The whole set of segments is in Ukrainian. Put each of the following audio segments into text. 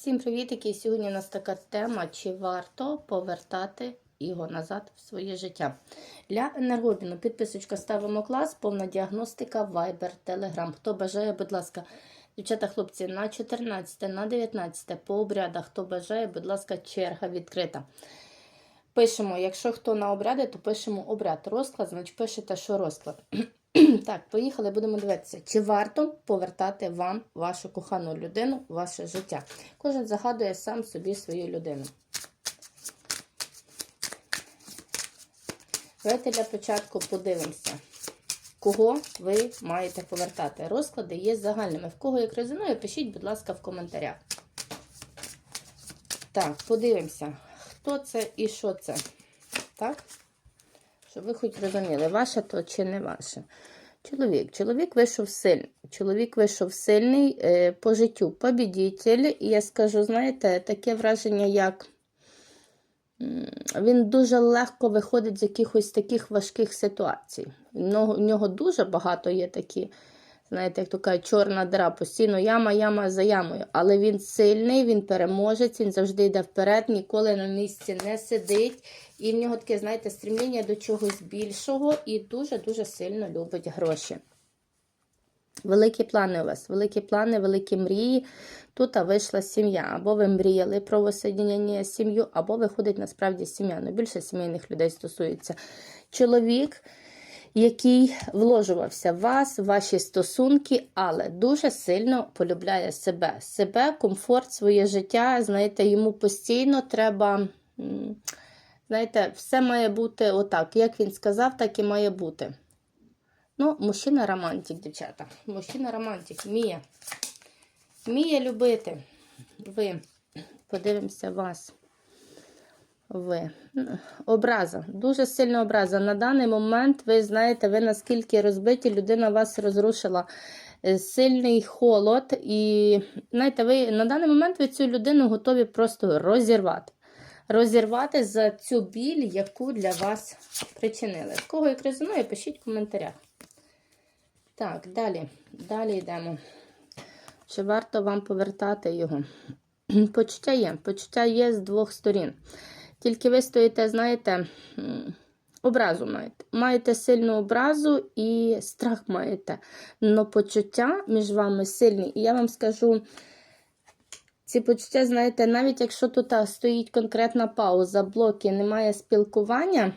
Всім привітики! Сьогодні у нас така тема, чи варто повертати його назад в своє життя. Для енергобіну підписочка ставимо клас, повна діагностика, Viber, Telegram. Хто бажає, будь ласка, дівчата, хлопці, на 14, на 19 по обрядах, хто бажає, будь ласка, черга відкрита. Пишемо, якщо хто на обряди, то пишемо обряд. Розклад, значить пишете, що розклад. Так, поїхали, будемо дивитися, чи варто повертати вам вашу кохану людину, ваше життя. Кожен загадує сам собі свою людину. Давайте для початку подивимося, кого ви маєте повертати. Розклади є загальними. В кого як резонує, пишіть, будь ласка, в коментарях. Так, подивимося, хто це і що це. Так? Щоб ви хоч розуміли, ваше то чи не ваше. Чоловік. Чоловік вийшов сильний. Чоловік вийшов сильний е, по життю побідітель. І я скажу, знаєте, таке враження, як він дуже легко виходить з якихось таких важких ситуацій. В нього, дуже багато є такі, знаєте, як то кажуть, чорна дира, постійно яма, яма за ямою. Але він сильний, він переможець, він завжди йде вперед, ніколи на місці не сидить. І в нього таке, знаєте, стремління до чогось більшого і дуже-дуже сильно любить гроші. Великі плани у вас, великі плани, великі мрії. Тут вийшла сім'я. Або ви мріяли про воссоєднання сім'ю, або виходить насправді сім'я. Ну, більше сімейних людей стосується. Чоловік, який вложувався в вас, в ваші стосунки, але дуже сильно полюбляє себе. Себе, комфорт, своє життя. Знаєте, йому постійно треба. Знаєте, все має бути отак. Як він сказав, так і має бути. Ну, мужчина романтик, дівчата. Мужчина романтик. Вміє. Вміє любити. Ви. Подивимося вас. Ви. Образа. Дуже сильна образа. На даний момент ви знаєте, ви наскільки розбиті, людина вас розрушила. Е, Сильний холод. І знаєте, ви на даний момент ви цю людину готові просто розірвати розірвати за цю біль, яку для вас причинили. В кого як резонує, пишіть в коментарях. Так, далі. Далі йдемо. Чи варто вам повертати його? Почуття є. Почуття є з двох сторін. Тільки ви стоїте, знаєте, образу маєте. Маєте сильну образу і страх маєте. Но почуття між вами сильні. І я вам скажу, ці почуття, знаєте, навіть якщо тут стоїть конкретна пауза, блоки, немає спілкування,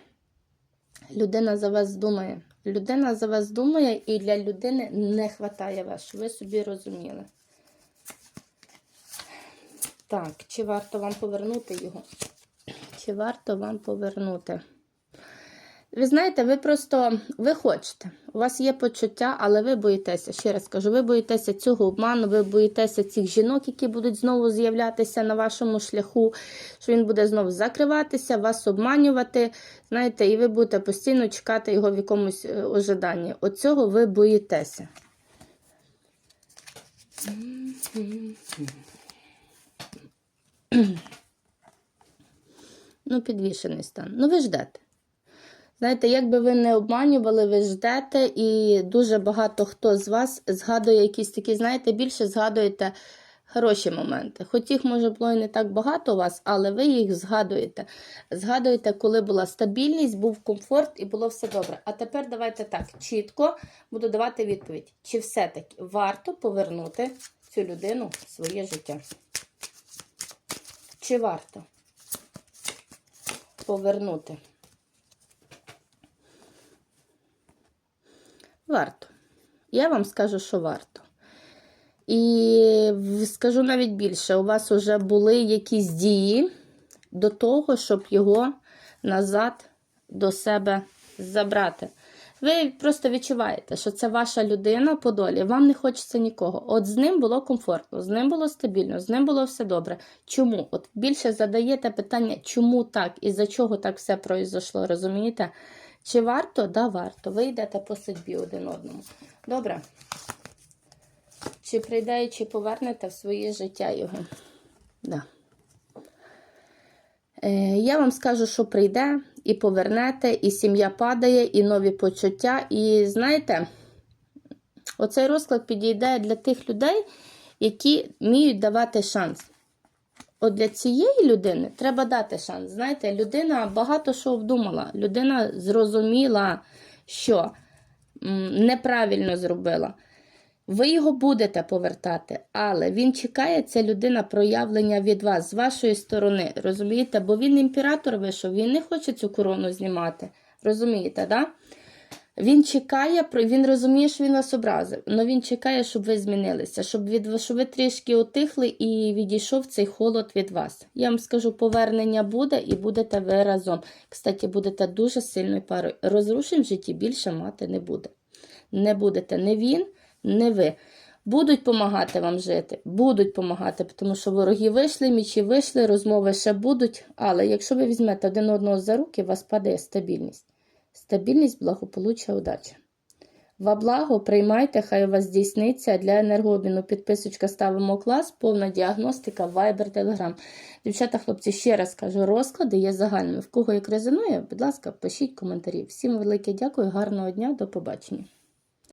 людина за вас думає. Людина за вас думає, і для людини не вистачає вас, щоб ви собі розуміли. Так, чи варто вам повернути його? Чи варто вам повернути? Ви знаєте, ви просто ви хочете. У вас є почуття, але ви боїтеся. Ще раз кажу, ви боїтеся цього обману, ви боїтеся цих жінок, які будуть знову з'являтися на вашому шляху, що він буде знову закриватися, вас обманювати. Знаєте, і ви будете постійно чекати його в якомусь е, ожиданні. Оцього ви боїтеся. Ну, підвішений стан. Ну, ви ждете. Знаєте, як би ви не обманювали, ви ждете, і дуже багато хто з вас згадує якісь такі, знаєте, більше згадуєте хороші моменти. Хоч їх, може, було і не так багато у вас, але ви їх згадуєте. Згадуєте, коли була стабільність, був комфорт і було все добре. А тепер давайте так, чітко буду давати відповідь, чи все-таки варто повернути цю людину в своє життя? Чи варто повернути? Варто. Я вам скажу, що варто. І скажу навіть більше, у вас вже були якісь дії до того, щоб його назад до себе забрати. Ви просто відчуваєте, що це ваша людина по долі, вам не хочеться нікого. От з ним було комфортно, з ним було стабільно, з ним було все добре. Чому? От більше задаєте питання, чому так і за чого так все произошло, розумієте? Чи варто? Да, варто. Ви йдете по судьбі один одному. Добре. Чи прийде чи повернете в своє життя його? Да. Е, я вам скажу, що прийде і повернете, і сім'я падає, і нові почуття. І знаєте, оцей розклад підійде для тих людей, які вміють давати шанс. от для цієї людини треба дати шанс. Знаєте, людина багато що вдумала. Людина зрозуміла, що неправильно зробила. Ви його будете повертати, але він чекає, ця людина проявлення від вас з вашої сторони. Розумієте? Бо він імператор вийшов, він не хоче цю корону знімати. Розумієте, да? Він чекає, він розуміє, що він вас образив, але він чекає, щоб ви змінилися, щоб, від, щоб ви трішки отихли і відійшов цей холод від вас. Я вам скажу, повернення буде і будете ви разом. Кстати, будете дуже сильною парою. Розрушень в житті більше мати не буде. Не будете не він, не ви. Будуть допомагати вам жити, будуть допомагати, тому що вороги вийшли, мічі вийшли, розмови ще будуть. Але якщо ви візьмете один одного за руки, у вас падає стабільність. Стабільність, благополуччя, удача. Во благо приймайте, хай у вас здійсниться. Для енергообміну підписочка ставимо клас, повна діагностика, Viber, Telegram. Дівчата, хлопці, ще раз кажу, розклади є загальними. В кого як резонує, будь ласка, пишіть коментарі. Всім велике дякую, гарного дня, до побачення.